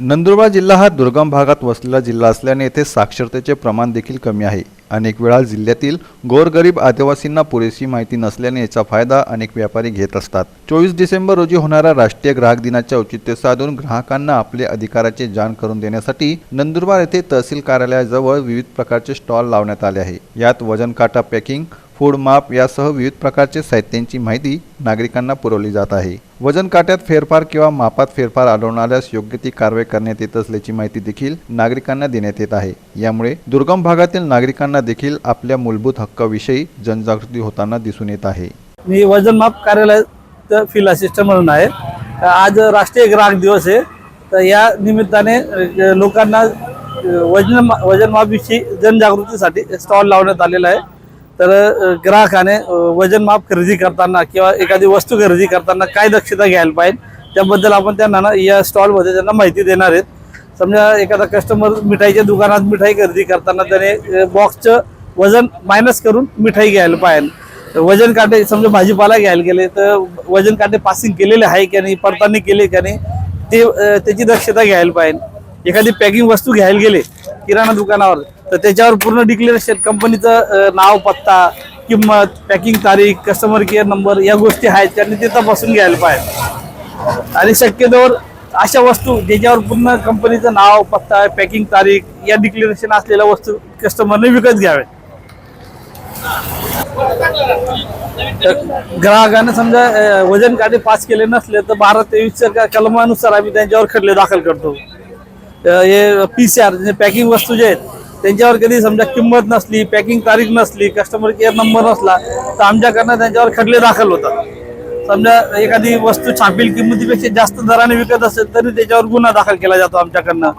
नंदुरबार जिल्हा हा दुर्गम भागात वसलेला जिल्हा असल्याने येथे साक्षरतेचे प्रमाण देखील कमी आहे. अनेक वेळा जिल्ह्यातील गोरगरीब आदिवासींना पुरेशी माहिती नसल्याने याचा फायदा अनेक व्यापारी घेत असतात. चोवीस डिसेंबर रोजी होणाऱ्या राष्ट्रीय ग्राहक दिनाचे औचित्य साधून ग्राहकांना आपले अधिकाराचे जाण करून देण्यासाठी नंदुरबार येथे तहसील कार्यालयाजवळ विविध प्रकारचे स्टॉल लावण्यात आले आहे. यात वजन काटा पॅकिंग फूड माप यासह विविध प्रकारचे साहित्यांची माहिती नागरिकांना पुरवली जात आहे. वजन काट्यात फेरफार किंवा मापात फेरफार आढळून आल्यास योग्य ती कारवाई करण्यात येत असल्याची माहिती देखील नागरिकांना देण्यात येत आहे. यामुळे दुर्गम भागातील नागरिकांना देखील आपल्या मूलभूत हक्काविषयी जनजागृती होताना दिसून येत आहे. मी वजन माप कार्यालयात फील्ड असिस्टंट म्हणून आहे. आज राष्ट्रीय ग्राहक दिवस आहे. तर या निमित्ताने लोकांना वजन वजन वजन मापविषयी जनजागृतीसाठी स्टॉल लावण्यात आलेला आहे. तर ग्राहकाने वजनमाप वजन माप खरेदी करताना किंवा एखादी वस्तू खरेदी करताना काय दक्षता घ्यायला पाहिजे त्याबद्दल आपण त्यांना ना या स्टॉलमध्ये त्यांना माहिती देणार आहेत. समजा एखादा कस्टमर मिठाईच्या दुकानात मिठाई खरेदी करताना त्याने बॉक्सचं वजन मायनस करून मिठाई घ्यायला पाहिजे. वजन काटे समजा भाजीपाला घ्यायला गेले तर वजन काटे पासिंग केलेले आहे की नाही पडताळणी केली का नाही ते त्याची दक्षता घ्यायला पाहिजे. एखादी पॅकिंग वस्तू घ्यायला गेले किराणा दुकानावर तर त्याच्यावर पूर्ण डिक्लेरेशन कंपनीचं नाव पत्ता किंमत पॅकिंग तारीख कस्टमर केअर नंबर या गोष्टी आहेत त्यांनी ते तपासून घ्यायला पाहिजे. आणि शक्यतोवर अशा वस्तू ज्याच्यावर पूर्ण कंपनीचं नाव पत्ता पॅकिंग तारीख या डिक्लेरेशन असलेल्या वस्तू कस्टमरने विकत घ्याव्यात ग्राहकाने समजा वजन काटे पास केले नसले तर बारा तेवीसच्या कलमानुसार आम्ही त्यांच्यावर खटले दाखल करतो. हे पी सी आर पॅकिंग वस्तू जे आहेत त्यांच्यावर कधी समजा किंमत नसली पॅकिंग तारीख नसली कस्टमर केअर नंबर नसला तर आमच्याकडनं त्यांच्यावर खटले दाखल होतात. समजा एखादी वस्तू छापील किंमतीपेक्षा जास्त दराने विकत असेल तरी त्याच्यावर गुन्हा दाखल केला जातो आमच्याकडनं.